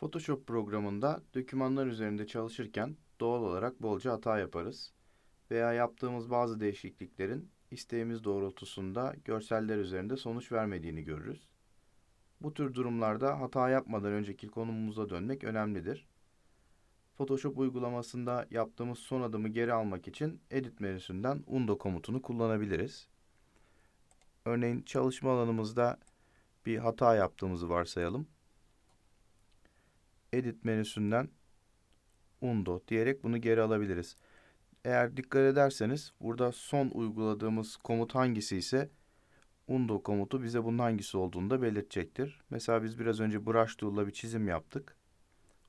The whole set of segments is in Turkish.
Photoshop programında dokümanlar üzerinde çalışırken doğal olarak bolca hata yaparız veya yaptığımız bazı değişikliklerin isteğimiz doğrultusunda görseller üzerinde sonuç vermediğini görürüz. Bu tür durumlarda hata yapmadan önceki konumumuza dönmek önemlidir. Photoshop uygulamasında yaptığımız son adımı geri almak için Edit menüsünden Undo komutunu kullanabiliriz. Örneğin çalışma alanımızda bir hata yaptığımızı varsayalım. Edit menüsünden Undo diyerek bunu geri alabiliriz. Eğer dikkat ederseniz burada son uyguladığımız komut hangisi ise Undo komutu bize bunun hangisi olduğunu da belirtecektir. Mesela biz biraz önce Brush Tool'la bir çizim yaptık.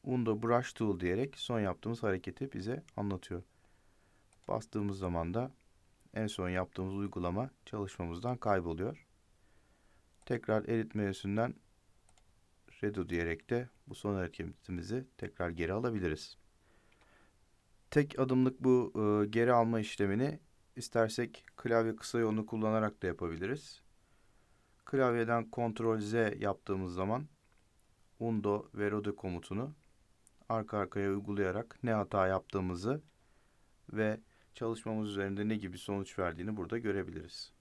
Undo Brush Tool diyerek son yaptığımız hareketi bize anlatıyor. Bastığımız zaman da en son yaptığımız uygulama çalışmamızdan kayboluyor. Tekrar Edit menüsünden Redo diyerek de bu son hareketimizi tekrar geri alabiliriz. Tek adımlık bu e, geri alma işlemini istersek klavye kısa yolunu kullanarak da yapabiliriz. Klavyeden Ctrl Z yaptığımız zaman Undo ve Redo komutunu arka arkaya uygulayarak ne hata yaptığımızı ve çalışmamız üzerinde ne gibi sonuç verdiğini burada görebiliriz.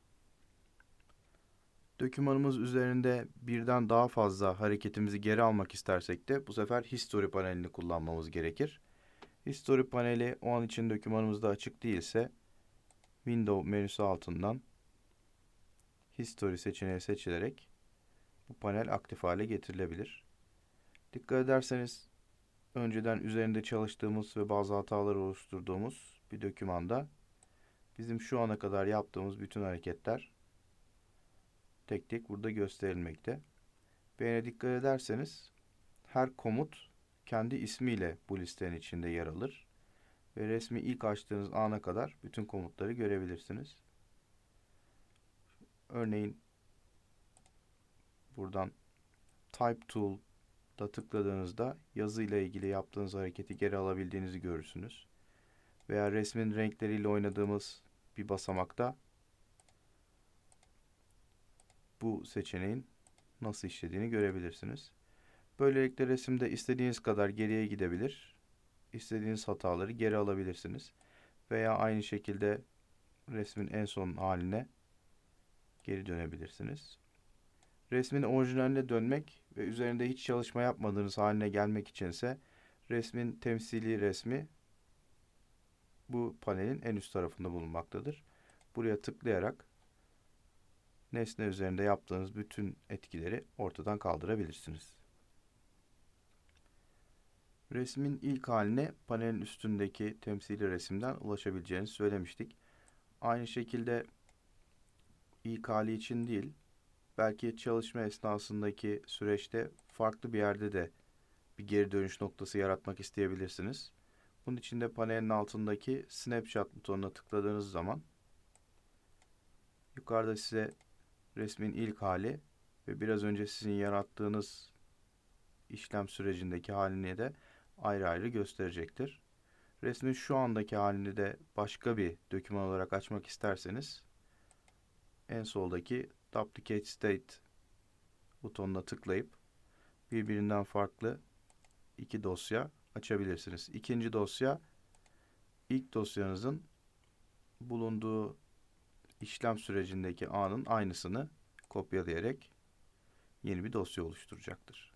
Dokümanımız üzerinde birden daha fazla hareketimizi geri almak istersek de bu sefer History panelini kullanmamız gerekir. History paneli o an için dokümanımızda açık değilse Window menüsü altından History seçeneği seçilerek bu panel aktif hale getirilebilir. Dikkat ederseniz önceden üzerinde çalıştığımız ve bazı hatalar oluşturduğumuz bir dokümanda bizim şu ana kadar yaptığımız bütün hareketler tek tek burada gösterilmekte. Beğene dikkat ederseniz her komut kendi ismiyle bu listenin içinde yer alır. Ve resmi ilk açtığınız ana kadar bütün komutları görebilirsiniz. Örneğin buradan Type Tool'da tıkladığınızda yazı ile ilgili yaptığınız hareketi geri alabildiğinizi görürsünüz. Veya resmin renkleriyle oynadığımız bir basamakta bu seçeneğin nasıl işlediğini görebilirsiniz. Böylelikle resimde istediğiniz kadar geriye gidebilir, istediğiniz hataları geri alabilirsiniz. Veya aynı şekilde resmin en son haline geri dönebilirsiniz. Resmin orijinaline dönmek ve üzerinde hiç çalışma yapmadığınız haline gelmek içinse resmin temsili resmi bu panelin en üst tarafında bulunmaktadır. Buraya tıklayarak nesne üzerinde yaptığınız bütün etkileri ortadan kaldırabilirsiniz. Resmin ilk haline panelin üstündeki temsili resimden ulaşabileceğinizi söylemiştik. Aynı şekilde ilk hali için değil, belki çalışma esnasındaki süreçte farklı bir yerde de bir geri dönüş noktası yaratmak isteyebilirsiniz. Bunun için de panelin altındaki Snapshot butonuna tıkladığınız zaman yukarıda size resmin ilk hali ve biraz önce sizin yarattığınız işlem sürecindeki halini de ayrı ayrı gösterecektir. Resmin şu andaki halini de başka bir doküman olarak açmak isterseniz en soldaki Duplicate State butonuna tıklayıp birbirinden farklı iki dosya açabilirsiniz. İkinci dosya ilk dosyanızın bulunduğu işlem sürecindeki anın aynısını kopyalayarak yeni bir dosya oluşturacaktır.